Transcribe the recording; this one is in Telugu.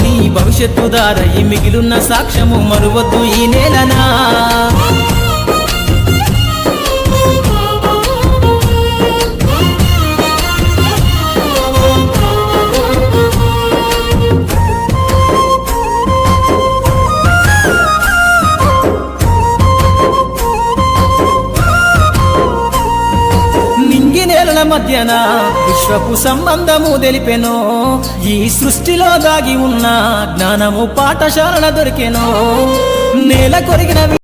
నీ భవిష్యత్తు దారై మిగిలిన సాక్ష్యము మరువద్దు ఈ నేలనా? మధ్యన విశ్వపు సంబంధము తెలిపెనో. ఈ సృష్టిలో దాగి ఉన్న జ్ఞానము పాఠశాలన దొరికెనో. నేల కొరిగిన